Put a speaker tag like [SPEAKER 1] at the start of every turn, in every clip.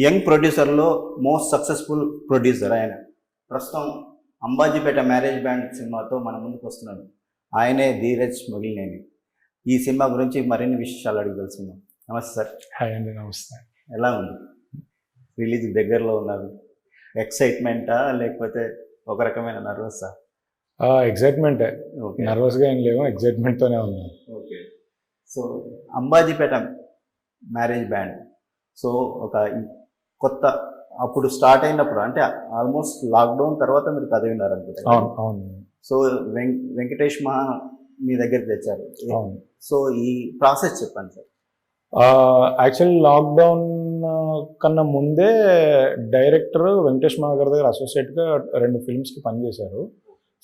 [SPEAKER 1] Young ప్రొడ్యూసర్లో most successful producer ఆయన. ప్రస్తుతం అంబాజీపేట మ్యారేజ్ బ్యాండ్ సినిమాతో మన ముందుకు వస్తున్నాడు. ఆయనే ధీరజ్ మొగిలినేని. ఈ సినిమా గురించి మరిన్ని విశేషాలు అడిగి తెలుసుకుందాం. నమస్తే సార్.
[SPEAKER 2] హాయ్ అండి నమస్తే.
[SPEAKER 1] ఎలా ఉంది? రిలీజ్ దగ్గరలో ఉన్నారు ఎక్సైట్మెంటా లేకపోతే ఒక రకమైన నర్వసా?
[SPEAKER 2] ఎగ్జైట్మెంటే
[SPEAKER 1] ఓకే.
[SPEAKER 2] నర్వస్గా ఏం లేవు ఎగ్జైట్మెంట్తోనే ఉన్నాం.
[SPEAKER 1] Okay. So Ambajipeta marriage band. So ఒక కొత్త అప్పుడు స్టార్ట్ అయినప్పుడు అంటే ఆల్మోస్ట్ లాక్డౌన్ తర్వాత మీరు కథ విన్నారు
[SPEAKER 2] అవును అవును.
[SPEAKER 1] సో వెంకటేష్ మహా మీ దగ్గరికి తెచ్చారు.
[SPEAKER 2] అవును.
[SPEAKER 1] సో ఈ ప్రాసెస్ చెప్పండి సార్.
[SPEAKER 2] యాక్చువల్లీ లాక్డౌన్ కన్నా ముందే డైరెక్టర్ వెంకటేష్ మహా గారి దగ్గర అసోసియేట్గా రెండు ఫిల్మ్స్కి పనిచేశారు.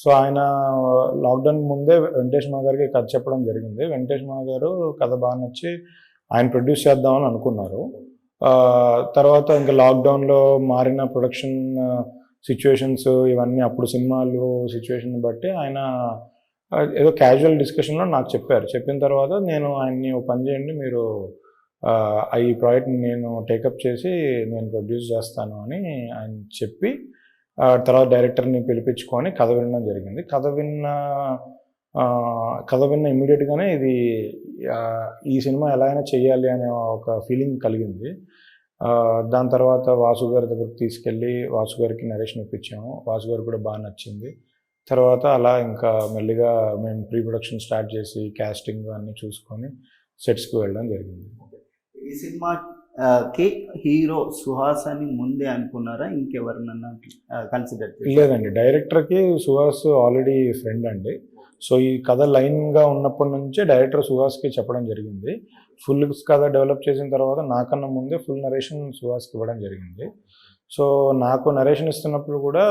[SPEAKER 2] సో ఆయన లాక్డౌన్ ముందే వెంకటేష్ మహా గారికి కథ చెప్పడం జరిగింది. వెంకటేష్ మహా గారు కథ బాగా నచ్చి ఆయన ప్రొడ్యూస్ చేద్దామని అనుకున్నారు. తర్వాత ఇంకా లాక్డౌన్లో మారిన ప్రొడక్షన్ సిచ్యువేషన్స్ ఇవన్నీ అప్పుడు సినిమాలు సిచ్యువేషన్ బట్టి ఆయన ఏదో క్యాజువల్ డిస్కషన్లో నాకు చెప్పారు. చెప్పిన తర్వాత నేను ఆయన్ని ఓ పని చేయండి మీరు ఈ ప్రాజెక్ట్ని నేను టేకప్ చేసి నేను ప్రొడ్యూస్ చేస్తాను అని ఆయన చెప్పి తర్వాత డైరెక్టర్ని పిలిపించుకొని కథ వినడం జరిగింది. కథ విన్న కథ విన్న ఇమ్మీడియట్గానే ఇది ఈ సినిమా ఎలా అయినా చేయాలి అనే ఒక ఫీలింగ్ కలిగింది. దాని తర్వాత వాసు గారి దగ్గరికి తీసుకెళ్ళి వాసు గారికి నరేషన్ ఇప్పించాము. వాసు గారు కూడా బాగా నచ్చింది. తర్వాత అలా ఇంకా మెల్లిగా మేము ప్రీ ప్రొడక్షన్ స్టార్ట్ చేసి క్యాస్టింగ్ అన్నీ చూసుకొని సెట్స్కి వెళ్ళడం జరిగింది.
[SPEAKER 1] ఈ సినిమా ఆ, కి హీరో సుహాస్ అని ముందే అనుకున్నారా? ఇంకెవరినన్నా కన్సిడర్
[SPEAKER 2] లేదండి. డైరెక్టర్కి సుహాస్ ఆల్రెడీ ఫ్రెండ్ అండి. సో ఈ కథ లైన్గా ఉన్నప్పటి నుంచే డైరెక్టర్ సుహాస్కి చెప్పడం జరిగింది. ఫుల్ కథ డెవలప్ చేసిన తర్వాత నాకన్నా ముందే ఫుల్ నరేషన్ సుహాస్కి ఇవ్వడం జరిగింది. సో నాకు నరేషన్ ఇస్తున్నప్పుడు కూడా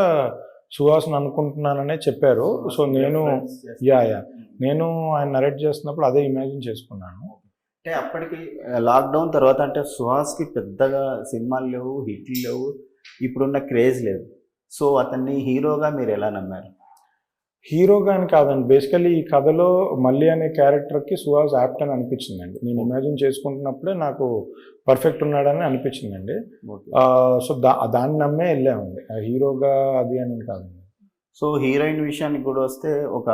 [SPEAKER 2] సుహాస్ని అనుకుంటున్నాననే చెప్పారు. సో నేను యా యా. నేను ఆయన నరేట్ చేస్తున్నప్పుడు అదే ఇమాజిన్ చేసుకున్నాను.
[SPEAKER 1] అంటే అప్పటికి లాక్డౌన్ తర్వాత అంటే సుహాస్కి పెద్దగా సినిమాలు లేవు హిట్లు లేవు ఇప్పుడున్న క్రేజ్ లేదు. సో అతన్ని హీరోగా మీరు ఎలా నమ్మారు?
[SPEAKER 2] హీరోగా అని కాదండి. బేసికలీ ఈ కథలో మళ్ళీ అనే క్యారెక్టర్కి సుహాస్ యాప్ట్ అని అనిపించిందండి. నేను ఇమాజిన్ చేసుకుంటున్నప్పుడే నాకు పర్ఫెక్ట్ ఉన్నాడని అనిపించిందండి. సో దా దాన్ని నమ్మే వెళ్ళామండి. హీరోగా అది అని కాదండి
[SPEAKER 1] సో హీరోయిన్ విషయానికి కూడా వస్తే ఒక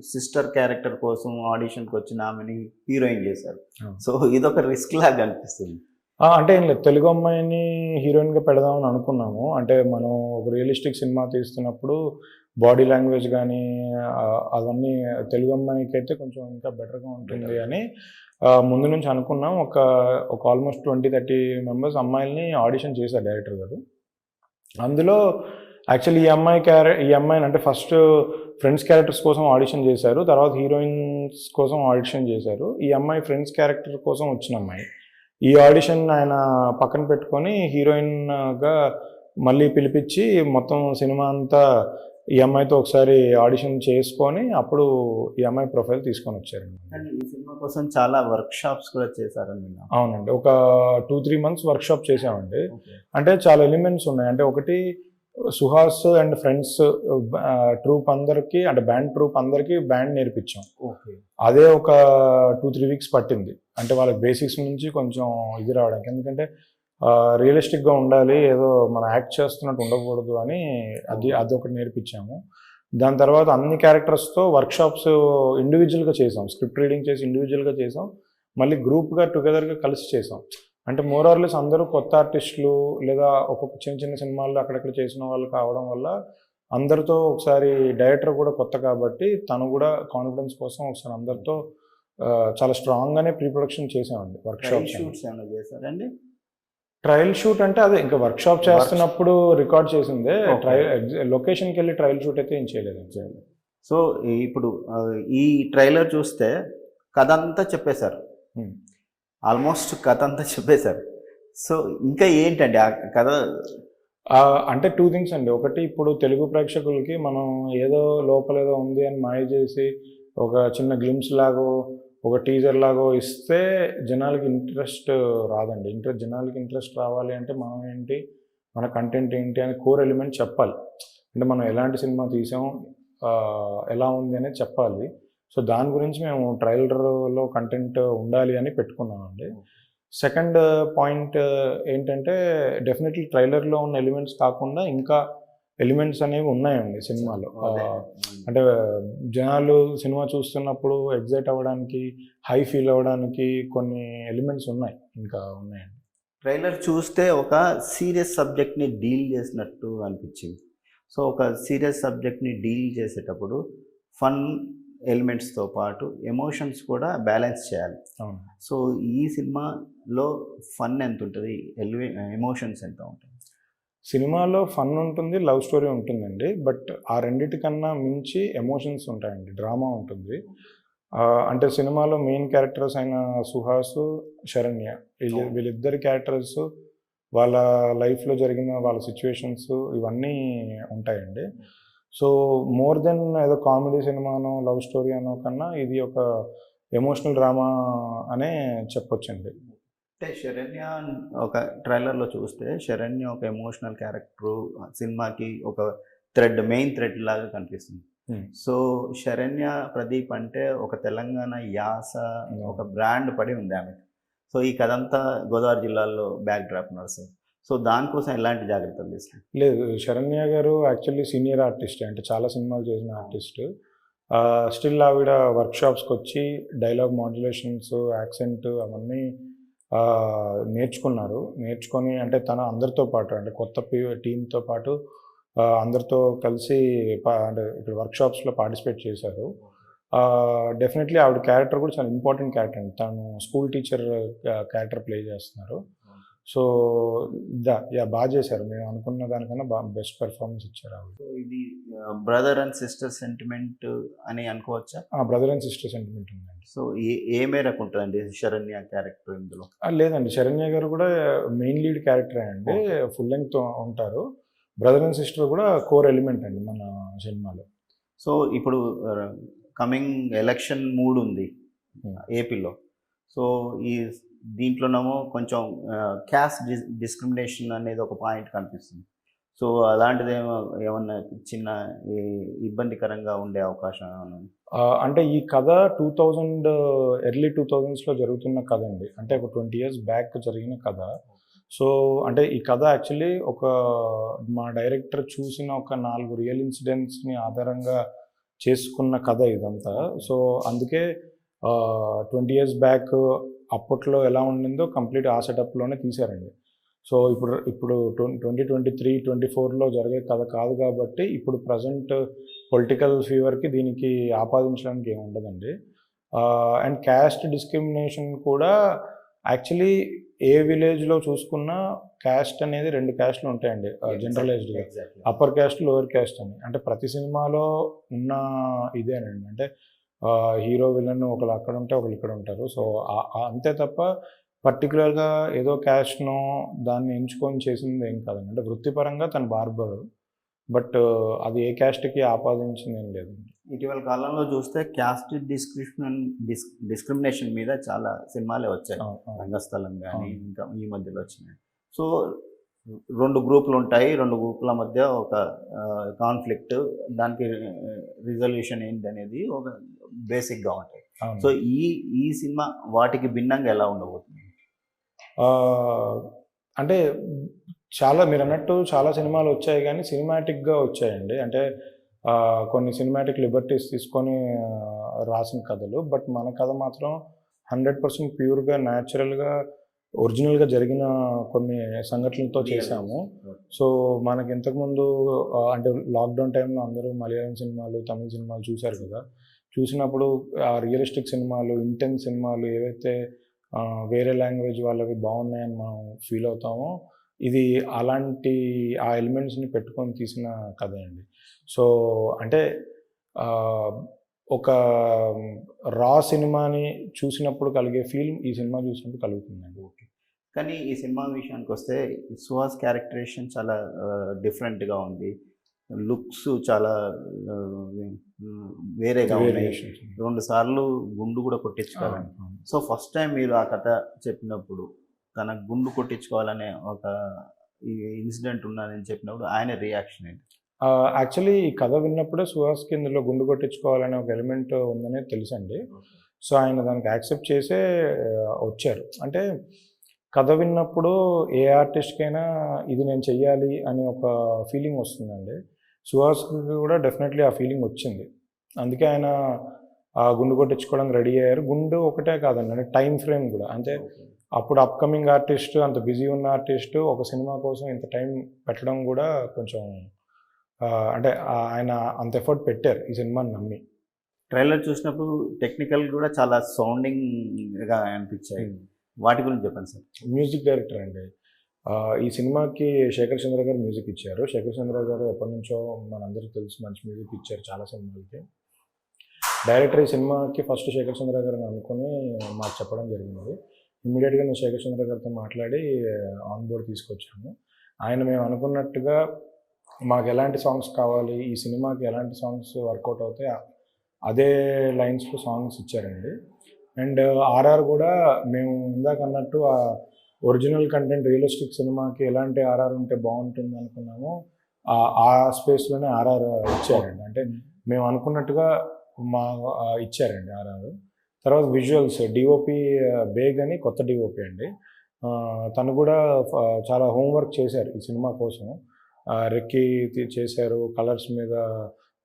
[SPEAKER 1] సిస్టర్ క్యారెక్టర్ కోసం ఆడిషన్కి వచ్చిన ఆమెని హీరోయిన్ చేశారు. సో ఇదొక రిస్క్ లాగా అనిపిస్తుంది.
[SPEAKER 2] అంటే ఏం లేదు. తెలుగు అమ్మాయిని హీరోయిన్గా పెడదామని అనుకున్నాము. అంటే మనం ఒక రియలిస్టిక్ సినిమా తీస్తున్నప్పుడు బాడీ లాంగ్వేజ్ కానీ అవన్నీ తెలుగు అమ్మాయికి అయితే కొంచెం ఇంకా బెటర్గా ఉంటుంది అని ముందు నుంచి అనుకున్నాం. ఒక ఒక ఆల్మోస్ట్ ట్వంటీ థర్టీ మెంబర్స్ అమ్మాయిల్ని ఆడిషన్ చేశారు డైరెక్టర్ గారు. అందులో యాక్చువల్లీ ఈ అమ్మాయి క్యారె ఈ అమ్మాయిని అంటే ఫస్ట్ ఫ్రెండ్స్ క్యారెక్టర్స్ కోసం ఆడిషన్ చేశారు. తర్వాత హీరోయిన్స్ కోసం ఆడిషన్ చేశారు. ఈ అమ్మాయి ఫ్రెండ్స్ క్యారెక్టర్ కోసం వచ్చిన అమ్మాయి. ఈ ఆడిషన్ ఆయన పక్కన పెట్టుకొని హీరోయిన్గా మళ్ళీ పిలిపించి మొత్తం సినిమా అంతా ఈ అమ్మాయితో ఒకసారి ఆడిషన్ చేసుకొని అప్పుడు ఈ అమ్మాయి ప్రొఫైల్ తీసుకొని వచ్చారు
[SPEAKER 1] కానీ ఈ సినిమా కోసం చాలా వర్క్ షాప్స్ కూడా చేశారని
[SPEAKER 2] అవునండి. ఒక టూ త్రీ మంత్స్ వర్క్షాప్ చేసామండి అంటే చాలా ఎలిమెంట్స్ ఉన్నాయి. అంటే ఒకటి సుహాస్ అండ్ ఫ్రెండ్స్ ట్రూప్ అందరికి అంటే బ్యాండ్ ట్రూప్ అందరికి బ్యాండ్ నేర్పించాం.
[SPEAKER 1] ఓకే.
[SPEAKER 2] అదే ఒక టూ త్రీ వీక్స్ పట్టింది. అంటే వాళ్ళకి బేసిక్స్ నుంచి కొంచెం ఇది రావడానికి. ఎందుకంటే రియలిస్టిక్గా ఉండాలి ఏదో మనం యాక్ట్ చేస్తున్నట్టు ఉండకూడదు అని అది అదొకటి నేర్పించాము. దాని తర్వాత అన్ని క్యారెక్టర్స్తో వర్క్షాప్స్ ఇండివిజువల్గా చేసాం. స్క్రిప్ట్ రీడింగ్ చేసి ఇండివిజువల్గా చేసాం. మళ్ళీ గ్రూప్గా టుగెదర్గా కలిసి చేసాం. అంటే మోర్ ఆర్లెస్ అందరూ కొత్త ఆర్టిస్టులు లేదా ఒక్కొక్క చిన్న చిన్న సినిమాల్లో అక్కడక్కడ చేసిన వాళ్ళు కావడం వల్ల అందరితో ఒకసారి డైరెక్టర్ కూడా కొత్త కాబట్టి తను కూడా కాన్ఫిడెన్స్ కోసం ఒకసారి అందరితో చాలా స్ట్రాంగ్గానే ప్రీ ప్రొడక్షన్ చేసామండి వర్క్షాప్
[SPEAKER 1] షూట్స్ ఏమైనా చేశారండి
[SPEAKER 2] ట్రయల్ షూట్ అంటే అదే ఇంకా వర్క్షాప్ చేస్తున్నప్పుడు రికార్డ్ చేసిందే. ట్రయల్ లొకేషన్కి వెళ్ళి ట్రయల్ షూట్ అయితే ఏం చేయలేదు.
[SPEAKER 1] సో ఇప్పుడు ఈ ట్రైలర్ చూస్తే కథ అంతా చెప్పేశారు. ఆల్మోస్ట్ కథ అంతా చెప్పేశారు. సో ఇంకా ఏంటండి ఆ కథ?
[SPEAKER 2] అంటే టూ థింగ్స్ అండి. ఒకటి ఇప్పుడు తెలుగు ప్రేక్షకులకి మనం ఏదో లోపల ఏదో ఉంది అని మాయ చేసి ఒక చిన్న గ్లిమ్స్ లాగో ఒక టీజర్ లాగో ఇస్తే జనాలకి ఇంట్రెస్ట్ రాదండి. ఇంట్రెస్ట్ జనాలకి ఇంట్రెస్ట్ రావాలి అంటే మనం ఏంటి మన కంటెంట్ ఏంటి అని కోర్ ఎలిమెంట్ చెప్పాలి. అంటే మనం ఎలాంటి సినిమా తీసాం ఎలా ఉంది అనేది చెప్పాలి. సో దాని గురించి మేము ట్రైలర్లో కంటెంట్ ఉండాలి అని పెట్టుకున్నామండి. సెకండ్ పాయింట్ ఏంటంటే డెఫినెట్లీ ట్రైలర్లో ఉన్న ఎలిమెంట్స్ కాకుండా ఇంకా ఎలిమెంట్స్ అనేవి ఉన్నాయండి సినిమాలో. అంటే జనాలు సినిమా చూస్తున్నప్పుడు ఎగ్జైట్ అవ్వడానికి హై ఫీల్ అవ్వడానికి కొన్ని ఎలిమెంట్స్ ఉన్నాయి ఇంకా ఉన్నాయండి.
[SPEAKER 1] ట్రైలర్ చూస్తే ఒక సీరియస్ సబ్జెక్ట్ని డీల్ చేసినట్టు అనిపించింది. సో ఒక సీరియస్ సబ్జెక్ట్ని డీల్ చేసేటప్పుడు ఫన్ ఎలిమెంట్స్తో పాటు ఎమోషన్స్ కూడా బ్యాలెన్స్ చేయాలి. సో ఈ సినిమాలో ఫన్ ఎంత ఉంటుంది? ఎలివే ఎమోషన్స్ ఎంత ఉంటుంది
[SPEAKER 2] సినిమాలో ఫన్ ఉంటుంది లవ్ స్టోరీ ఉంటుందండి. బట్ ఆ రెండిటికన్నా మించి ఎమోషన్స్ ఉంటాయండి డ్రామా ఉంటుంది. అంటే సినిమాలో మెయిన్ క్యారెక్టర్స్ అయిన సుహాస్ శరణ్య. వీళ్ళిద్దరి క్యారెక్టర్స్ వాళ్ళ లైఫ్లో జరిగిన వాళ్ళ సిచ్యువేషన్స్ ఇవన్నీ ఉంటాయండి. సో మోర్ దెన్ ఏదో కామెడీ సినిమానో లవ్ స్టోరీ అనో కన్నా ఇది ఒక ఎమోషనల్ డ్రామా అనే చెప్పొచ్చండి.
[SPEAKER 1] అంటే శరణ్య ఒక ట్రైలర్లో చూస్తే శరణ్య ఒక ఎమోషనల్ క్యారెక్టర్ సినిమాకి ఒక థ్రెడ్ మెయిన్ థ్రెడ్ లాగా కనిపిస్తుంది. సో శరణ్య ప్రదీప్ అంటే ఒక తెలంగాణ యాస. ఒక బ్రాండ్ పడి ఉంది ఆమె సో ఈ కథ అంతా గోదావరి జిల్లాలో బ్యాక్ డ్రాప్ నర్సు సో దానికోసం ఎలాంటి జాగ్రత్తలు తీసుకుంటారు
[SPEAKER 2] లేదు శరణ్య గారు యాక్చువల్లీ సీనియర్ ఆర్టిస్ట్ అంటే చాలా సినిమాలు చేసిన ఆర్టిస్ట్ స్టిల్ ఆవిడ వర్క్షాప్స్కి వచ్చి డైలాగ్ మాడ్యులేషన్స్ యాక్సెంట్ అవన్నీ నేర్చుకున్నారు. నేర్చుకొని అంటే తన అందరితో పాటు అంటే కొత్త టీంతో పాటు అందరితో కలిసి పా- అంటే ఇక్కడ వర్క్షాప్స్లో పార్టిసిపేట్ చేశారు. డెఫినెట్లీ ఆవిడ క్యారెక్టర్ కూడా చాలా ఇంపార్టెంట్ క్యారెక్టర్ అండి. తను స్కూల్ టీచర్ క్యారెక్టర్ ప్లే చేస్తున్నారు. సో దా యా బాగా చేశారు. మేము అనుకున్న దానికన్నా బాగా బెస్ట్ పెర్ఫార్మెన్స్ ఇచ్చారు ఆవిడ.
[SPEAKER 1] సో ఇది బ్రదర్ అండ్ సిస్టర్ సెంటిమెంట్ అని అనుకోవచ్చా?
[SPEAKER 2] బ్రదర్ అండ్ సిస్టర్ సెంటిమెంట్ ఉందండి.
[SPEAKER 1] సో ఏ ఏ మేరకు ఉంటుందండి శరణ్య క్యారెక్టర్ ఇందులో?
[SPEAKER 2] లేదండి. శరణ్య గారు కూడా మెయిన్ లీడ్ క్యారెక్టర్ అండి. ఫుల్ లెంగ్త్ ఉంటారు. బ్రదర్ అండ్ సిస్టర్ కూడా కోర్ ఎలిమెంట్ అండి మన సినిమాలో.
[SPEAKER 1] సో ఇప్పుడు కమింగ్ ఎలక్షన్ మూడ్ ఉంది
[SPEAKER 2] Hmm.
[SPEAKER 1] ఏపీలో. సో ఈ దీంట్లోనేమో కొంచెం క్యాస్ట్ డిస్క్రిమినేషన్ అనేది ఒక పాయింట్ కనిపిస్తుంది. సో అలాంటిది ఏమో ఏమన్నా చిన్న ఈ- ఇబ్బందికరంగా ఉండే అవకాశం ఏమన్నా
[SPEAKER 2] అంటే ఈ కథ టూ థౌజండ్ ఎర్లీ టూ థౌజండ్స్లో జరుగుతున్న కథ అండి. అంటే ఒక ట్వంటీ ఇయర్స్ బ్యాక్ జరిగిన కథ. సో అంటే ఈ కథ యాక్చువల్లీ ఒక మా డైరెక్టర్ చూసిన ఒక నాలుగు రియల్ ఇన్సిడెంట్స్ని ఆధారంగా చేసుకున్న కథ ఇదంతా. సో అందుకే ట్వంటీ ఇయర్స్ బ్యాక్ అప్పట్లో ఎలా ఉండిందో కంప్లీట్ ఆ సెటప్లోనే తీశారండి. సో ఇప్పుడు ఇప్పుడు ట్వంటీ ట్వంటీ త్రీ ట్వంటీ ఫోర్లో జరిగే కథ కాదు కాబట్టి ఇప్పుడు ప్రజెంట్ పొలిటికల్ ఫీవర్కి దీనికి ఆపాదించడానికి ఏమి ఉండదండి. అండ్ క్యాస్ట్ డిస్క్రిమినేషన్ కూడా యాక్చువల్లీ ఏ విలేజ్లో చూసుకున్నా క్యాస్ట్ అనేది రెండు క్యాస్ట్లు ఉంటాయండి జనరలైజ్డ్గా. అప్పర్ క్యాస్ట్ లోవర్ క్యాస్ట్ అని. అంటే ప్రతి సినిమాలో ఉన్న ఇదేనండి. అంటే హీరో విలన్ ఒకళ్ళు అక్కడ ఉంటే ఒకళ్ళు ఇక్కడ ఉంటారు. సో అంతే తప్ప పర్టికులర్గా ఏదో క్యాస్ట్నో దాన్ని ఎంచుకొని చేసింది ఏం కాదండి. అంటే వృత్తిపరంగా తను బార్బర్. బట్ అది ఏ క్యాస్ట్కి ఆపాదించింది ఏం లేదండి
[SPEAKER 1] ఇటీవల కాలంలో చూస్తే క్యాస్ట్ డిస్క్రిప్షన్ డిస్ డిస్క్రిమినేషన్ మీద చాలా సినిమాలే వచ్చాయి. రంగస్థలం కానీ. ఇంకా ఈ మధ్యలో వచ్చినాయి. సో రెండు గ్రూపులు ఉంటాయి. రెండు గ్రూపుల మధ్య ఒక కాన్ఫ్లిక్ట్ దానికి రిజల్యూషన్ ఏంటి అనేది ఒక బేసిక్గా ఉంటాయి. సో ఈ ఈ సినిమా వాటికి భిన్నంగా ఎలా ఉండబోతుంది?
[SPEAKER 2] అంటే చాలా మీరు అన్నట్టు చాలా సినిమాలు వచ్చాయి కానీ సినిమాటిక్గా వచ్చాయండి. అంటే కొన్ని సినిమాటిక్ లిబర్టీస్ తీసుకొని రాసిన కథలు. బట్ మన కథ మాత్రం హండ్రెడ్ పర్సెంట్ ప్యూర్గా న్యాచురల్గా ఒరిజినల్గా జరిగిన కొన్ని సంఘటనలతో చేశాము. సో మనకి ఇంతకుముందు అంటే లాక్డౌన్ టైంలో అందరూ మలయాళం సినిమాలు తమిళ సినిమాలు చూశారు కదా. చూసినప్పుడు ఆ రియలిస్టిక్ సినిమాలు ఇంటెన్స్ సినిమాలు ఏవైతే వేరే లాంగ్వేజ్ వాళ్ళవి బాగున్నాయని మనం ఫీల్ అవుతామో ఇది అలాంటి ఆ ఎలిమెంట్స్ని పెట్టుకొని తీసిన కథ అండి. సో అంటే ఒక రా సినిమాని చూసినప్పుడు కలిగే ఫీల్ ఈ సినిమా చూసినప్పుడు కలుగుతుందండి. ఓకే.
[SPEAKER 1] కానీ ఈ సినిమా విషయానికి వస్తే సుహాస్ క్యారెక్టరేషన్ చాలా డిఫరెంట్గా ఉంది. లుక్స్ చాలా వేరేగా ఉన్నాయి. రెండు సార్లు గుండు కూడా
[SPEAKER 2] అవును.
[SPEAKER 1] సో ఫస్ట్ టైం మీరు ఆ కథ చెప్పినప్పుడు తన గుండు కొట్టించుకోవాలనే ఒక ఇన్సిడెంట్ ఉన్నదని చెప్పినప్పుడు ఆయన రియాక్షన్ ఏంటి?
[SPEAKER 2] యాక్చువల్లీ ఈ కథ విన్నప్పుడే సుహాస్కి ఇందులో గుండు కొట్టించుకోవాలనే ఒక ఎలిమెంట్ ఉందనే తెలుసండి. సో ఆయన దానికి యాక్సెప్ట్ చేసే వచ్చారు. అంటే కథ విన్నప్పుడు ఏ ఆర్టిస్ట్కైనా ఇది నేను చెయ్యాలి అని ఒక ఫీలింగ్ వస్తుందండి. సుహాస్కి కూడా డెఫినెట్లీ ఆ ఫీలింగ్ వచ్చింది. అందుకే ఆయన ఆ గుండు కొట్టించుకోవడానికి రెడీ అయ్యారు. గుండు ఒకటే కాదండి అంటే టైం ఫ్రేమ్ కూడా. అంటే అప్పుడు అప్కమింగ్ ఆర్టిస్ట్ అంత బిజీ ఉన్న ఆర్టిస్ట్ ఒక సినిమా కోసం ఇంత టైం పెట్టడం కూడా కొంచెం అంటే ఆయన అంత ఎఫర్ట్ పెట్టారు ఈ సినిమాని నమ్మి.
[SPEAKER 1] ట్రైలర్ చూసినప్పుడు టెక్నికల్ కూడా చాలా సౌండింగ్గా అనిపించాయి. వాటి గురించి చెప్పండి సార్.
[SPEAKER 2] మ్యూజిక్ డైరెక్టర్ అండి. ఈ సినిమాకి శేఖర్ చంద్ర గారు మ్యూజిక్ ఇచ్చారు. శేఖర్ చంద్ర గారు ఎప్పటి నుంచో మనందరికీ తెలుసు మంచి మ్యూజిక్ ఇచ్చారు చాలా సినిమాలకి. డైరెక్టర్ ఈ సినిమాకి ఫస్ట్ శేఖర్ చంద్ర గారిని అనుకుని మాకు చెప్పడం జరిగింది. ఇమ్మీడియట్గా నేను శేఖర్ చంద్ర గారితో మాట్లాడి ఆన్ బోర్డ్ తీసుకొచ్చాము. ఆయన మేము అనుకున్నట్టుగా మాకు ఎలాంటి సాంగ్స్ కావాలి ఈ సినిమాకి ఎలాంటి సాంగ్స్ వర్కౌట్ అవుతాయి అదే లైన్స్లో సాంగ్స్ ఇచ్చారండి. అండ్ ఆర్ఆర్ కూడా మేము ఇందాక అన్నట్టు ఒరిజినల్ కంటెంట్ రియలిస్టిక్ సినిమాకి ఎలాంటి ఆర్ఆర్ ఉంటే బాగుంటుంది అనుకున్నామో ఆ- స్పేస్లోనే ఆర్ఆర్ ఇచ్చారండి. అంటే మేము అనుకున్నట్టుగా మా ఇచ్చారండి ఆర్ఆర్. తర్వాత విజువల్స్ డిఓపి బేగ్ అని కొత్త డిఓపి అండి. తను కూడా చాలా హోంవర్క్ చేశారు ఈ సినిమా కోసం. రెక్కీ రెక్కి చేశారు కలర్స్ మీద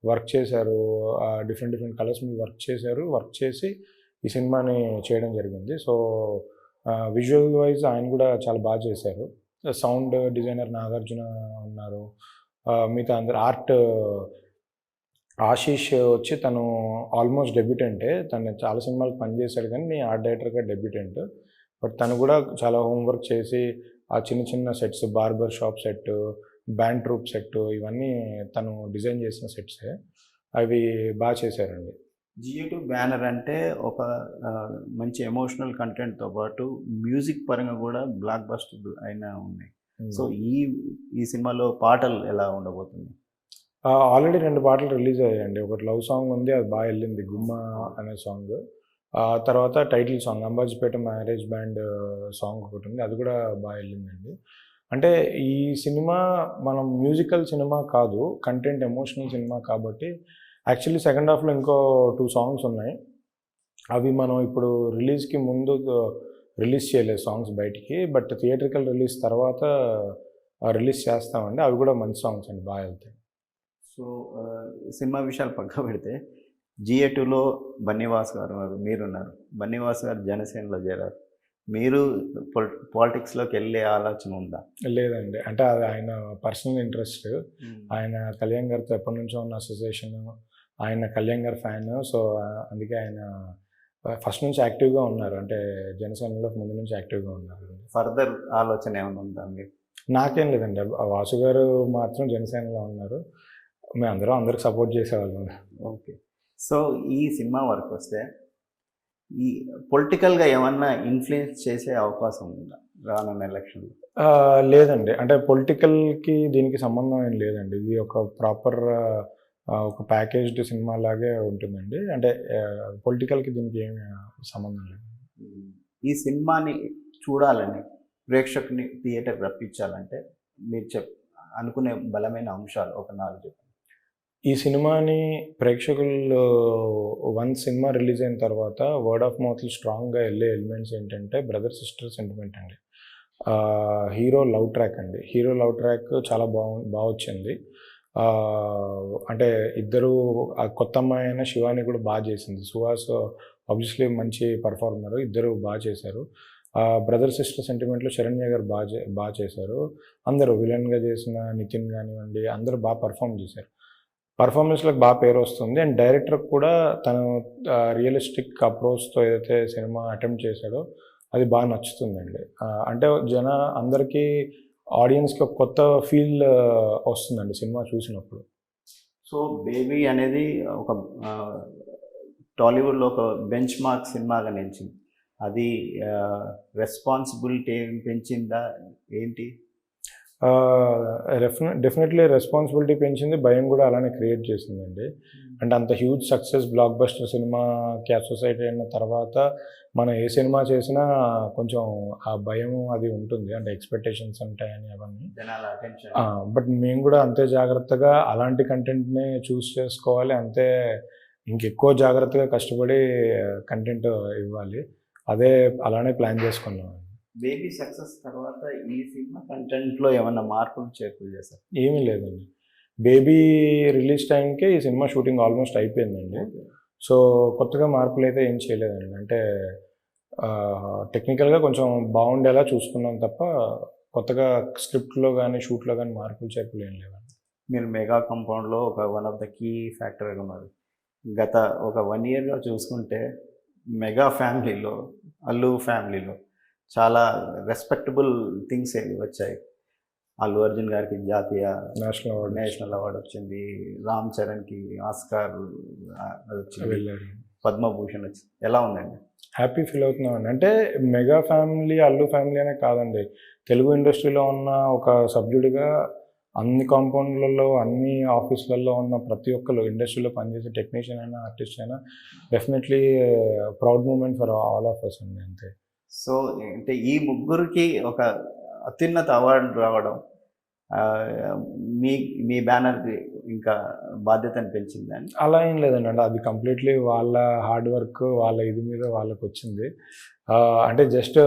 [SPEAKER 2] వర్క్ చేశారు డిఫరెంట్ డిఫరెంట్ కలర్స్ మీద వర్క్ చేశారు వర్క్ చేసి ఈ సినిమాని చేయడం జరిగింది. సో విజువల్ వైజ్ ఆయన కూడా చాలా బాగా చేశారు. సౌండ్ డిజైనర్ నాగార్జున ఉన్నారు. మిగతా అందరు ఆర్ట్ ఆశీష్ వచ్చి తను ఆల్మోస్ట్ డెబ్యూటెంటే తను చాలా సినిమాలకు పనిచేశాడు కానీ ఆర్ట్ డైరెక్టర్గా డెబ్యూటెంట్ బట్ తను కూడా చాలా హోంవర్క్ చేసి ఆ చిన్న చిన్న sets barber shop set band troupe set ఇవన్నీ తను డిజైన్ చేసిన సెట్సే అవి బాగా చేశారండి.
[SPEAKER 1] జియో టూ బ్యానర్ అంటే ఒక మంచి ఎమోషనల్ కంటెంట్తో పాటు మ్యూజిక్ పరంగా కూడా బ్లాక్ బస్టర్ అయినా ఉన్నాయి. సో ఈ ఈ సినిమాలో పాటలు ఎలా ఉండబోతుంది
[SPEAKER 2] ఆల్రెడీ రెండు పాటలు రిలీజ్ అయ్యాయండి. ఒకటి లవ్ సాంగ్ ఉంది అది బాగా వెళ్ళింది గుమ్మ అనే సాంగ్. ఆ తర్వాత title song Ambajipeta marriage band song ఒకటి ఉంది అది కూడా బాగా వెళ్ళిందండి. అంటే ఈ సినిమా మనం మ్యూజికల్ సినిమా కాదు కంటెంట్ ఎమోషనల్ సినిమా కాబట్టి యాక్చువల్లీ సెకండ్ హాఫ్లో ఇంకో టూ సాంగ్స్ ఉన్నాయి. అవి మనం ఇప్పుడు రిలీజ్కి ముందు రిలీజ్ చేయలేదు సాంగ్స్ బయటికి. బట్ థియేట్రికల్ రిలీజ్ తర్వాత రిలీజ్ చేస్తామండి. అవి కూడా మంచి సాంగ్స్ అండి బాగా వెళ్తాయి.
[SPEAKER 1] సో సినిమా విషయాలు పక్క పెడితే జిఏ టూలో బన్నీవాస్ గారు ఉన్నారు మీరున్నారు. బన్నీవాస్ గారు జనసేనలో చేరారు. మీరు పొలి పాలిటిక్స్లోకి వెళ్ళే ఆలోచన ఉందా?
[SPEAKER 2] లేదండి. అంటే అది ఆయన పర్సనల్ ఇంట్రెస్ట్ ఆయన కళ్యాణ్ గారితో ఎప్పటి నుంచో ఉన్న అసోసియేషన్ ఆయన కళ్యాణ్ గారి ఫ్యాన్ సో అందుకే ఆయన ఫస్ట్ నుంచి యాక్టివ్గా ఉన్నారు. అంటే జనసేనలో ముందు నుంచి యాక్టివ్గా ఉన్నారు.
[SPEAKER 1] ఫర్దర్ ఆలోచన ఏమైనా ఉందా మీకు
[SPEAKER 2] నాకేం లేదండి. వాసు గారు మాత్రం జనసేనలో ఉన్నారు. మేము అందరం అందరికి సపోర్ట్ చేసేవాళ్ళం.
[SPEAKER 1] ఓకే. సో ఈ సినిమా వరకు వస్తే ఈ పొలిటికల్గా ఏమన్నా ఇన్ఫ్లుయెన్స్ చేసే అవకాశం ఉందా రానున్న ఎలక్షన్లో
[SPEAKER 2] లేదండి. అంటే పొలిటికల్కి దీనికి సంబంధం ఏం లేదండి. ఇది ఒక ప్రాపర్ ఒక ప్యాకేజ్డ్ సినిమా లాగే ఉంటుందండి. అంటే పొలిటికల్కి దీనికి ఏమి సంబంధం లేదు.
[SPEAKER 1] ఈ సినిమాని చూడాలని ప్రేక్షకుని థియేటర్ రప్పించాలంటే మీరు చెప్ అనుకునే బలమైన అంశాలు ఒక నాలుగు చెప్పండి.
[SPEAKER 2] ఈ సినిమాని ప్రేక్షకులు వన్ సినిమా రిలీజ్ అయిన తర్వాత వర్డ్ ఆఫ్ మౌత్లు స్ట్రాంగ్గా వెళ్ళే ఎలిమెంట్స్ ఏంటంటే బ్రదర్ సిస్టర్ సెంటిమెంట్ అండి. హీరో లవ్ ట్రాక్ అండి. హీరో లవ్ ట్రాక్ చాలా బాగు బాగా వచ్చింది అంటే ఇద్దరు ఆ కొత్త అమ్మాయి అయిన శివాని కూడా బాగా చేసింది. సుహాస్ ఆబ్వియస్లీ మంచి పర్ఫార్మర్ ఇద్దరు బాగా చేశారు. బ్రదర్ సిస్టర్ సెంటిమెంట్లో శరణ్య గారు బాగా బాగా చేశారు. అందరూ విలన్గా చేసిన నితిన్ కానివ్వండి అందరూ బాగా పర్ఫామ్ చేశారు. పర్ఫార్మెన్స్లకు బాగా పేరు వస్తుంది. అండ్ డైరెక్టర్ కూడా తను రియలిస్టిక్ అప్రోచ్తో ఏదైతే సినిమా అటెంప్ట్ చేశాడో అది బాగా నచ్చుతుందండి. అంటే జన అందరికీ ఆడియన్స్కి ఒక కొత్త ఫీల్ వస్తుందండి సినిమా చూసినప్పుడు.
[SPEAKER 1] సో బేబీ అనేది ఒక టాలీవుడ్లో ఒక బెంచ్ మార్క్ సినిమాగా నిలిచింది. అది రెస్పాన్సిబిలిటీ పెంచిందా? ఏంటి?
[SPEAKER 2] డెఫినెట్లీ రెస్పాన్సిబిలిటీ పెంచింది. భయం కూడా అలానే క్రియేట్ చేసిందండి. అంటే అంత హ్యూజ్ సక్సెస్ బ్లాక్ బస్టర్ సినిమాకి అసోసియేట్ అయిన తర్వాత మనం ఏ సినిమా చేసినా కొంచెం ఆ భయం అది ఉంటుంది. అంటే ఎక్స్పెక్టేషన్స్ ఉంటాయని అవన్నీ. బట్ మేము కూడా అంతే జాగ్రత్తగా అలాంటి కంటెంట్ని చూస్ చేసుకోవాలి. అంతే ఇంకెక్కువ జాగ్రత్తగా కష్టపడి కంటెంట్ ఇవ్వాలి. అదే అలానే ప్లాన్ చేసుకున్నాం.
[SPEAKER 1] బేబీ సక్సెస్ తర్వాత ఈ సినిమా కంటెంట్లో ఏమన్నా మార్పులు చేర్పులు చేశారు?
[SPEAKER 2] ఏమీ లేదండి. బేబీ రిలీజ్ టైంకే ఈ సినిమా షూటింగ్ ఆల్మోస్ట్ అయిపోయిందండి. సో కొత్తగా మార్పులు అయితే ఏం చేయలేదండి. అంటే టెక్నికల్గా కొంచెం బాగుండేలా చూసుకున్నాం తప్ప కొత్తగా స్క్రిప్ట్లో కానీ షూట్లో కానీ మార్పులు చేర్పులు ఏం లేవండి.
[SPEAKER 1] మీరు మెగా కంపౌండ్లో ఒక వన్ ఆఫ్ ద కీ ఫ్యాక్టర్గా ఉన్నారు. గత ఒక వన్ ఇయర్గా చూసుకుంటే మెగా ఫ్యామిలీలో అల్లు ఫ్యామిలీలో చాలా రెస్పెక్టబుల్ థింగ్స్ వచ్చాయి. అల్లు అర్జున్ గారికి జాతీయ
[SPEAKER 2] నేషనల్ అవార్డు
[SPEAKER 1] నేషనల్ అవార్డు వచ్చింది. రామ్ చరణ్కి ఆస్కార్ వచ్చింది. పద్మభూషణ్ వచ్చింది ఎలా ఉందండి?
[SPEAKER 2] హ్యాపీ ఫీల్ అవుతున్నామండి. అంటే మెగా ఫ్యామిలీ అల్లు ఫ్యామిలీ అనే కాదండి. తెలుగు ఇండస్ట్రీలో ఉన్న ఒక సభ్యుడిగా అన్ని కాంపౌండ్లలో అన్ని ఆఫీసులలో ఉన్న ప్రతి ఒక్కరు ఇండస్ట్రీలో పనిచేసే టెక్నీషియన్ అయినా ఆర్టిస్ట్ అయినా definitely proud moment for all of us అండి అంతే.
[SPEAKER 1] సో అంటే ఈ ముగ్గురికి ఒక అత్యున్నత అవార్డు రావడం మీ మీ బ్యానర్కి ఇంకా బాధ్యతను పెంచిందని.
[SPEAKER 2] అలా ఏం లేదండి. అంటే అది కంప్లీట్లీ వాళ్ళ హార్డ్ వర్క్ వాళ్ళ ఇది మీద వాళ్ళకి వచ్చింది అంటే జస్ట్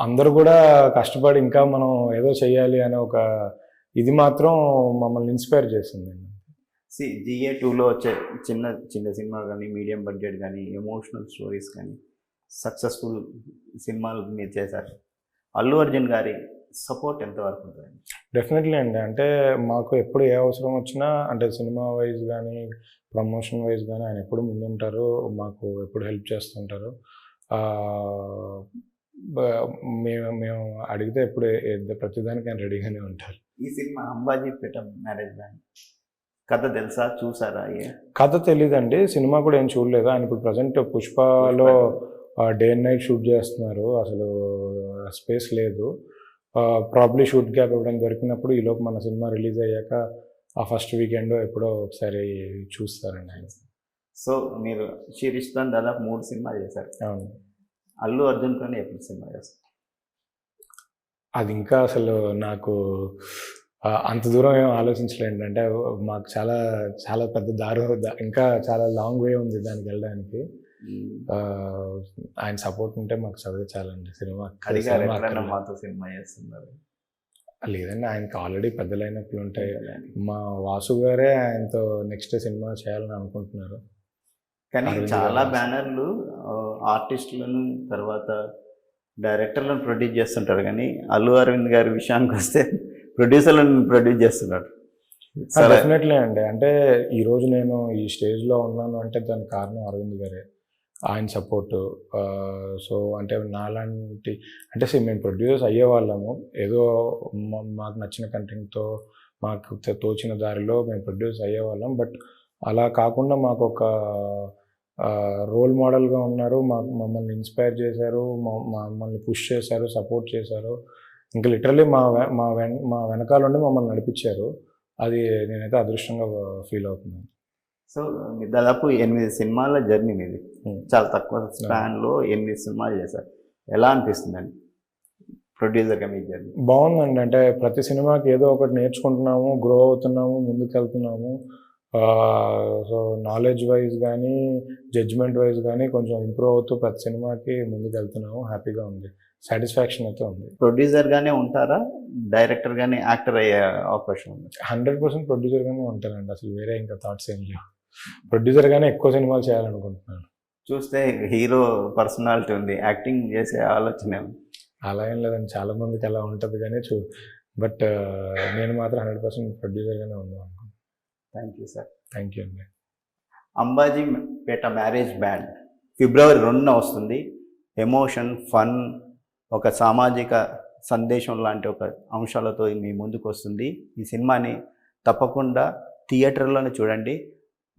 [SPEAKER 2] అందరూ కూడా కష్టపడి ఇంకా మనం ఏదో చేయాలి అనే ఒక ఇది మాత్రం మమ్మల్ని ఇన్స్పైర్ చేసిందండి
[SPEAKER 1] సి జిఏ టూలో వచ్చే చిన్న చిన్న సినిమా కానీ మీడియం బడ్జెట్ కానీ ఎమోషనల్ స్టోరీస్ కానీ సక్సెస్ఫుల్ సినిమాలు మీరు చేశారు. అల్లు అర్జున్ గారి సపోర్ట్ ఎంతవరకు ఉంటుంది?
[SPEAKER 2] డెఫినెట్లీ అండి. అంటే మాకు ఎప్పుడు ఏ అవసరం వచ్చినా అంటే సినిమా వైజ్ కానీ ప్రమోషన్ వైజ్ కానీ ఆయన ఎప్పుడు ముందుంటారు మాకు ఎప్పుడు హెల్ప్ చేస్తుంటారు. మేము మేము అడిగితే ఎప్పుడు ప్రతిదానికి ఆయన రెడీగానే ఉంటారు.
[SPEAKER 1] ఈ సినిమా అంబాజీపేట మ్యారేజ్ బ్యాండ్ కథ తెలుసా? చూసారా?
[SPEAKER 2] కథ తెలీదండి. సినిమా కూడా ఏం చూడలేదు. ఆయన ఇప్పుడు ప్రజెంట్ పుష్పలో డే అండ్ నైట్ షూట్ చేస్తున్నారు. అసలు స్పేస్ లేదు. ప్రాబ్లీ షూట్ గ్యాప్ ఇవ్వడం దొరికినప్పుడు ఈలోపు మన సినిమా రిలీజ్ అయ్యాక ఆ ఫస్ట్ వీకెండ్ ఎప్పుడో ఒకసారి చూస్తారండి ఆయన.
[SPEAKER 1] సో మీరు శిరీష్తో దాదాపు మూడు సినిమాలు చేశారు.
[SPEAKER 2] అవును.
[SPEAKER 1] అల్లు అర్జున్తో ఎప్పుడు సినిమా చేస్తారు?
[SPEAKER 2] అది ఇంకా అసలు నాకు అంత దూరం ఏం ఆలోచించలేండి. అంటే మాకు చాలా చాలా పెద్ద దారి ఇంకా చాలా లాంగ్ వే ఉంది దానికి వెళ్ళడానికి. ఆయన సపోర్ట్ ఉంటే మాకు చదివే చాలండి సినిమా.
[SPEAKER 1] మాతో సినిమా చేస్తున్నారు?
[SPEAKER 2] లేదండి ఆయనకి ఆల్రెడీ పెద్ద లైనప్లు ఉంటాయి మా వాసు గారే ఆయనతో నెక్స్ట్ సినిమా చేయాలని అనుకుంటున్నారు.
[SPEAKER 1] కానీ చాలా. బ్యానర్లు ఆర్టిస్టులను తర్వాత డైరెక్టర్లను ప్రొడ్యూస్ చేస్తుంటారు. కానీ అల్లు అరవింద్ గారి విషయానికి వస్తే ప్రొడ్యూసర్లను ప్రొడ్యూస్ చేస్తున్నాడు
[SPEAKER 2] డెఫినెట్లీ అండి. అంటే ఈ రోజు నేను ఈ స్టేజ్లో ఉన్నాను అంటే దానికి కారణం అరవింద్ గారే. ఆయన సపోర్టు సో అంటే నాలాంటి అంటే మేము ప్రొడ్యూసర్స్ అయ్యేవాళ్ళము ఏదో మాకు నచ్చిన కంటెంట్తో మాకు తోచిన దారిలో మేము ప్రొడ్యూస్ అయ్యేవాళ్ళం బట్ అలా కాకుండా మాకు ఒక రోల్ మోడల్గా ఉన్నారు. మా మమ్మల్ని ఇన్స్పైర్ చేశారు. మమ్మల్ని పుష్ చేశారు సపోర్ట్ చేశారు. ఇంకా లిటరలీ మా వె- మా వెన్ మా వెనకాల ఉండి మమ్మల్ని నడిపించారు. అది నేనైతే అదృష్టంగా ఫీల్ అవుతున్నాను.
[SPEAKER 1] సో దాదాపు ఎనిమిది సినిమాల జర్నీ మీది.
[SPEAKER 2] Hmm.
[SPEAKER 1] చాలా తక్కువ స్పాన్లో ఎనిమిది సినిమాలు చేశారు. ఎలా అనిపిస్తుందండి? ప్రొడ్యూసర్గా మీ జర్నీ.
[SPEAKER 2] బాగుందండి. అంటే ప్రతి సినిమాకి ఏదో ఒకటి నేర్చుకుంటున్నాము గ్రో అవుతున్నాము ముందుకు వెళ్తున్నాము సో నాలెడ్జ్ వైజ్ కానీ జడ్జ్మెంట్ వైజ్ కానీ కొంచెం ఇంప్రూవ్ అవుతూ ప్రతి సినిమాకి ముందుకు వెళ్తున్నాము హ్యాపీగా ఉంది. సాటిస్ఫాక్షన్ అయితే ఉంది.
[SPEAKER 1] ప్రొడ్యూసర్గానే ఉంటారా? డైరెక్టర్గానే యాక్టర్ అయ్యే అవకాశం ఉంది.
[SPEAKER 2] హండ్రెడ్ పర్సెంట్ ప్రొడ్యూసర్గానే ఉంటానండి అసలు వేరే ఇంకా థాట్స్ ఏం లేవు. ప్రొడ్యూసర్గానే ఎక్కువ సినిమాలు చేయాలనుకుంటున్నాను
[SPEAKER 1] చూస్తే హీరో పర్సనాలిటీ ఉంది యాక్టింగ్ చేసే ఆలోచన.
[SPEAKER 2] అలా ఏం లేదండి చాలా మందికి అలా ఉంటుంది కానీ చూ బట్ నేను మాత్రం హండ్రెడ్ పర్సెంట్ ప్రొడ్యూసర్గానే ఉందాం అనుకుంటున్నాను.
[SPEAKER 1] Thank you sir.
[SPEAKER 2] Thank you అండి.
[SPEAKER 1] అంబాజీ పేట మ్యారేజ్ బ్యాండ్ ఫిబ్రవరి రెండున వస్తుంది. ఎమోషన్ ఫన్ ఒక సామాజిక సందేశం లాంటి ఒక అంశాలతో మీ ముందుకు వస్తుంది ఈ సినిమాని తప్పకుండా థియేటర్లోనే చూడండి.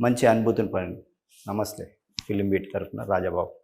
[SPEAKER 1] మంచి అనుభూతిని పడండి నమస్తే. ఫిలిం బీట్ తరఫున రాజాబాబు.